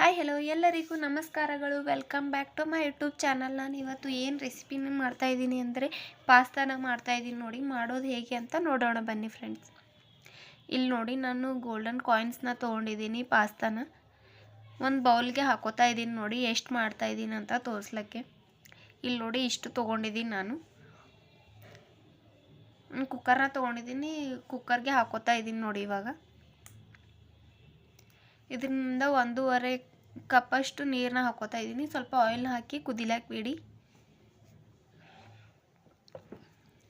Hi hello ಎಲ್ಲರಿಗೂ ನಮಸ್ಕಾರಗಳು. Welcome back to my YouTube channel ನಾನು ಇವತ್ತು ಏನು ರೆಸಿಪಿನ ಮಾಡ್ತಾಯಿದ್ದೀನಿ ಅಂದರೆ ಪಾಸ್ತಾನ ಮಾಡ್ತಾಯಿದ್ದೀನಿ ನೋಡಿ. ಮಾಡೋದು ಹೇಗೆ ಅಂತ ನೋಡೋಣ ಬನ್ನಿ ಫ್ರೆಂಡ್ಸ್ ಇಲ್ಲಿ ನೋಡಿ, ನಾನು ಗೋಲ್ಡನ್ ಕಾಯಿನ್ಸ್ನ ತೊಗೊಂಡಿದ್ದೀನಿ ಪಾಸ್ತಾನ ಒಂದು ಬೌಲ್ಗೆ ಹಾಕೋತಾ ಇದ್ದೀನಿ ನೋಡಿ, ಎಷ್ಟು ಮಾಡ್ತಾಯಿದ್ದೀನಿ ಅಂತ ತೋರಿಸ್ಲಿಕ್ಕೆ. ಇಲ್ಲಿ ನೋಡಿ, ಇಷ್ಟು ತೊಗೊಂಡಿದ್ದೀನಿ ನಾನು. ಕುಕ್ಕರ್ನ ತೊಗೊಂಡಿದ್ದೀನಿ ಕುಕ್ಕರ್ಗೆ ಹಾಕೋತಾ ಇದ್ದೀನಿ ನೋಡಿ ಇವಾಗ. ಇದರಿಂದ ಒಂದೂವರೆ ಕಪ್ಪಷ್ಟು ನೀರನ್ನ ಹಾಕೋತಾ ಇದ್ದೀನಿ. ಸ್ವಲ್ಪ ಆಯಿಲ್ನ ಹಾಕಿ ಕುದಿಲಾಕ್ ಬಿಡಿ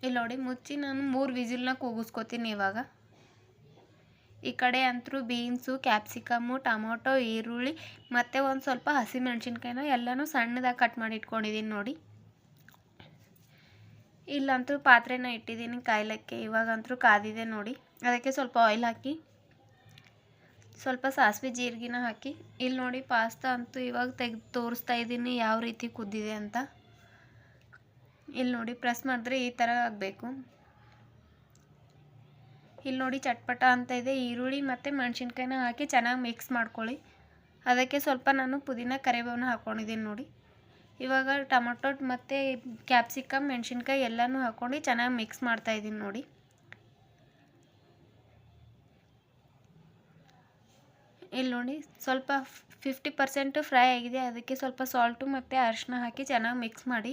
ಇಲ್ಲಿ ನೋಡಿ, ಮುಚ್ಚಿ ನಾನು ಮೂರು ವಿಸಿಲ್ನ ಕೂಗಿಸ್ಕೋತೀನಿ ಇವಾಗ. ಈ ಕಡೆ ಅಂತರೂ ಬೀನ್ಸು, ಕ್ಯಾಪ್ಸಿಕಮ್ಮು, ಟೊಮೊಟೊ, ಈರುಳ್ಳಿ, ಮತ್ತು ಒಂದು ಸ್ವಲ್ಪ ಹಸಿಮೆಣ್ಸಿನ್ಕಾಯಿನ ಎಲ್ಲನೂ ಸಣ್ಣದಾಗಿ ಕಟ್ ಮಾಡಿ ಇಟ್ಕೊಂಡಿದ್ದೀನಿ ನೋಡಿ. ಇಲ್ಲಂತೂ ಪಾತ್ರೆನ ಇಟ್ಟಿದ್ದೀನಿ ಕಾಯ್ಲಕ್ಕೆ. ಇವಾಗಂತೂ ಕಾದಿದೆ ನೋಡಿ. ಅದಕ್ಕೆ ಸ್ವಲ್ಪ ಆಯಿಲ್ ಹಾಕಿ ಸ್ವಲ್ಪ ಸಾಸಿವೆ ಜೀರಿಗೆನ ಹಾಕಿ ಇಲ್ಲಿ ನೋಡಿ ಪಾಸ್ತಾ ಅಂತೂ ಇವಾಗ ತೆಗೆದು ತೋರಿಸ್ತಾ ಇದ್ದೀನಿ ಯಾವ ರೀತಿ ಕುದ್ದಿದೆ ಅಂತ. ಇಲ್ಲಿ ನೋಡಿ ಪ್ರೆಸ್ ಮಾಡಿದ್ರೆ ಈ ಥರ ಆಗಬೇಕು. ಇಲ್ಲಿ ನೋಡಿ ಚಟ್ಪಟ ಅಂತ ಇದೆ, ಈರುಳ್ಳಿ ಮತ್ತು ಮೆಣಸಿನ್ಕಾಯಿನ ಹಾಕಿ ಚೆನ್ನಾಗಿ ಮಿಕ್ಸ್ ಮಾಡ್ಕೊಳ್ಳಿ. ಅದಕ್ಕೆ ಸ್ವಲ್ಪ ನಾನು ಪುದೀನ ಕರಿಬೇವನ್ನ ಹಾಕ್ಕೊಂಡಿದ್ದೀನಿ ನೋಡಿ. ಇವಾಗ ಟೊಮೊಟೊ ಮತ್ತು ಕ್ಯಾಪ್ಸಿಕಮ್, ಮೆಣಸಿನ್ಕಾಯಿ ಎಲ್ಲನೂ ಹಾಕ್ಕೊಂಡು ಚೆನ್ನಾಗಿ ಮಿಕ್ಸ್ ಮಾಡ್ತಾಯಿದ್ದೀನಿ ನೋಡಿ. ಇಲ್ಲಿ ನೋಡಿ, ಸ್ವಲ್ಪ ಫಿಫ್ಟಿ ಪರ್ಸೆಂಟು ಫ್ರೈ ಆಗಿದೆ. ಅದಕ್ಕೆ ಸ್ವಲ್ಪ ಸಾಲ್ಟು ಮತ್ತು ಅರಿಶಿನ ಹಾಕಿ ಚೆನ್ನಾಗಿ ಮಿಕ್ಸ್ ಮಾಡಿ.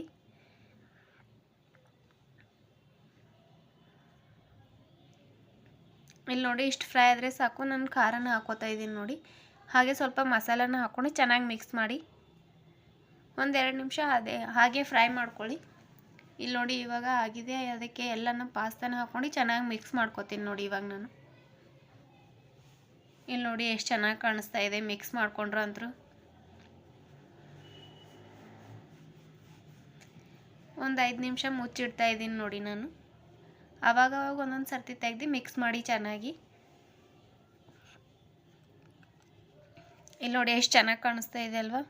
ಇಲ್ಲಿ ನೋಡಿ, ಇಷ್ಟು ಫ್ರೈ ಆದರೆ ಸಾಕು. ನಾನು ಖಾರನ ಹಾಕೋತಾ ಇದ್ದೀನಿ ನೋಡಿ. ಹಾಗೆ ಸ್ವಲ್ಪ ಮಸಾಲಾನ ಹಾಕ್ಕೊಂಡು ಚೆನ್ನಾಗಿ ಮಿಕ್ಸ್ ಮಾಡಿ. ಒಂದೆರಡು ನಿಮಿಷ ಅದೇ, ಹಾಗೆ ಫ್ರೈ ಮಾಡ್ಕೊಳ್ಳಿ. ಇಲ್ಲಿ ನೋಡಿ, ಇವಾಗ ಆಗಿದೆ. ಅದಕ್ಕೆ ಎಲ್ಲನ ಪಾಸ್ತಾನ ಹಾಕ್ಕೊಂಡು ಚೆನ್ನಾಗಿ ಮಿಕ್ಸ್ ಮಾಡ್ಕೊತೀನಿ ನೋಡಿ ಇವಾಗ ನಾನು. ಇಲ್ಲಿ ನೋಡಿ ಎಷ್ಟು ಚೆನ್ನಾಗಿ ಕಾಣಿಸ್ತಾ ಇದೆ ಮಿಕ್ಸ್ ಮಾಡ್ಕೊಂಡ್ರು ಅಂತರು. ಒಂದು ಐದು ನಿಮಿಷ ಮುಚ್ಚಿಡ್ತಾ ಇದ್ದೀನಿ ನೋಡಿ ನಾನು. ಅವಾಗವಾಗ ಒಂದೊಂದು ಸರ್ತಿ ತೆಗ್ದು ಮಿಕ್ಸ್ ಮಾಡಿ ಚೆನ್ನಾಗಿ. ಇಲ್ಲಿ ನೋಡಿ ಎಷ್ಟು ಚೆನ್ನಾಗಿ ಕಾಣಿಸ್ತಾ ಇದೆ ಅಲ್ವಾ?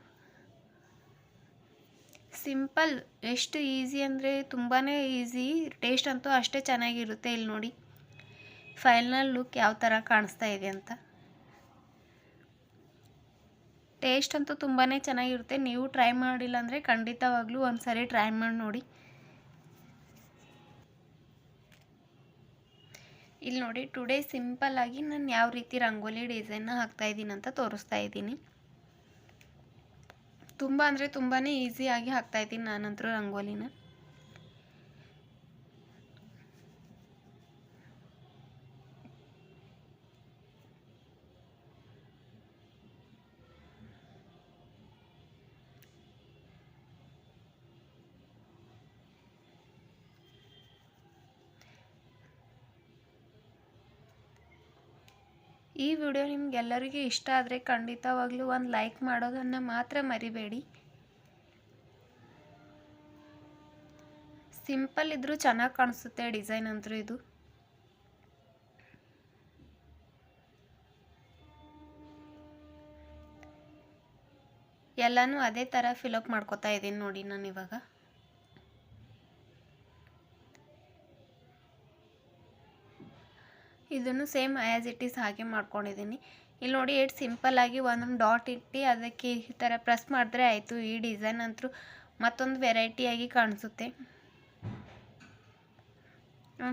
ಸಿಂಪಲ್, ಎಷ್ಟು ಈಸಿ ಅಂದರೆ ತುಂಬಾ ಈಸಿ, ಟೇಸ್ಟ್ ಅಂತೂ ಅಷ್ಟೇ ಚೆನ್ನಾಗಿರುತ್ತೆ ಇಲ್ಲಿ ನೋಡಿ. ಫೈನಲ್ ಲುಕ್ ಯಾವ ಥರ ಕಾಣಿಸ್ತಾ ಇದೆ ಅಂತ. ಟೇಸ್ಟ್ ಅಂತೂ ತುಂಬಾ ಚೆನ್ನಾಗಿರುತ್ತೆ. ನೀವು ಟ್ರೈ ಮಾಡಿಲ್ಲ ಅಂದರೆ ಖಂಡಿತವಾಗ್ಲೂ ಒಂದು ಸರಿ ಟ್ರೈ ಮಾಡಿ ನೋಡಿ. ಇಲ್ಲಿ ನೋಡಿ ಟುಡೇ ಸಿಂಪಲ್ಲಾಗಿ ನಾನು ಯಾವ ರೀತಿ ರಂಗೋಲಿ ಡಿಸೈನ್ನ ಹಾಕ್ತಾಯಿದ್ದೀನಿ ಅಂತ ತೋರಿಸ್ತಾ ಇದ್ದೀನಿ. ತುಂಬ ಅಂದರೆ ತುಂಬಾ ಈಸಿಯಾಗಿ ಹಾಕ್ತಾಯಿದ್ದೀನಿ ನಾನಂತರೂ ರಂಗೋಲಿನ. ಈ ವಿಡಿಯೋ ನಿಮಗೆಲ್ಲರಿಗೂ ಇಷ್ಟ ಆದರೆ ಖಂಡಿತವಾಗ್ಲೂ ಒಂದು ಲೈಕ್ ಮಾಡೋದನ್ನು ಮಾತ್ರ ಮರಿಬೇಡಿ. ಸಿಂಪಲ್ ಇದ್ರೂ ಚೆನ್ನಾಗಿ ಕಾಣಿಸುತ್ತೆ ಡಿಸೈನ್ ಅಂತೂ ಇದು. ಎಲ್ಲನೂ ಅದೇ ಥರ ಫಿಲಪ್ ಮಾಡ್ಕೋತಾ ಇದ್ದೀನಿ ನೋಡಿ ನಾನು ಇವಾಗ. ಇದನ್ನು ಸೇಮ್ ಆ್ಯಸ್ ಇಟ್ ಈಸ್ ಹಾಗೆ ಮಾಡ್ಕೊಂಡಿದ್ದೀನಿ. ಇಲ್ಲಿ ನೋಡಿ ಎಷ್ಟು ಸಿಂಪಲ್ಲಾಗಿ ಒಂದೊಂದು ಡಾಟ್ ಇಟ್ಟು ಅದಕ್ಕೆ ಈ ಥರ ಪ್ರೆಸ್ ಮಾಡಿದ್ರೆ ಆಯಿತು. ಈ ಡಿಸೈನ್ ಅಂತೂ ಮತ್ತೊಂದು ವೆರೈಟಿಯಾಗಿ ಕಾಣಿಸುತ್ತೆ.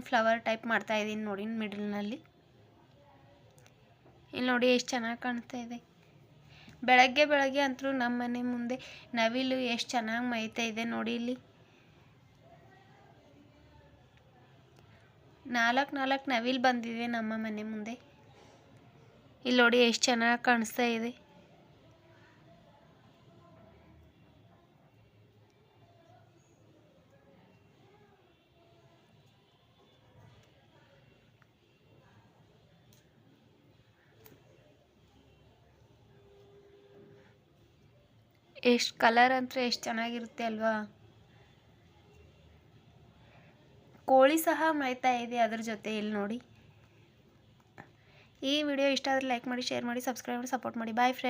ಫ್ಲವರ್ ಟೈಪ್ ಮಾಡ್ತಾ ಇದ್ದೀನಿ ನೋಡಿ ಮಿಡಲ್ನಲ್ಲಿ ಇಲ್ಲಿ ನೋಡಿ, ಎಷ್ಟು ಚೆನ್ನಾಗಿ ಕಾಣ್ತಾ ಇದೆ. ಬೆಳಗ್ಗೆ ಬೆಳಗ್ಗೆ ಅಂತೂ ನಮ್ಮ ಮನೆ ಮುಂದೆ ನವಿಲು ಎಷ್ಟು ಚೆನ್ನಾಗಿ ಮೈತಾ ಇದೆ ನೋಡಿ ಇಲ್ಲಿ. ನಾಲ್ಕು ನಾಲ್ಕು ನವಿಲು ಬಂದಿದೆ ನಮ್ಮ ಮನೆ ಮುಂದೆ. ಇಲ್ಲಿ ನೋಡಿ ಎಷ್ಟು ಚೆನ್ನಾಗಿ ಕಾಣಿಸ್ತಾ ಇದೆ. ಎಷ್ಟು ಕಲರ್ ಅಂದರೆ ಎಷ್ಟು ಚೆನ್ನಾಗಿರುತ್ತೆ ಅಲ್ವಾ? ಕೋಳಿ ಸಹ ಮೈತಾ ಇದೆ ಅದ್ರ ಜೊತೆ ಇಲ್ಲಿ ನೋಡಿ. ಈ ವಿಡಿಯೋ ಇಷ್ಟ ಆದರೆ ಲೈಕ್ ಮಾಡಿ ಶೇರ್ ಮಾಡಿ ಸಬ್ಸ್ಕ್ರೈಬ್ ಮಾಡಿ ಸಪೋರ್ಟ್ ಮಾಡಿ. Boy friend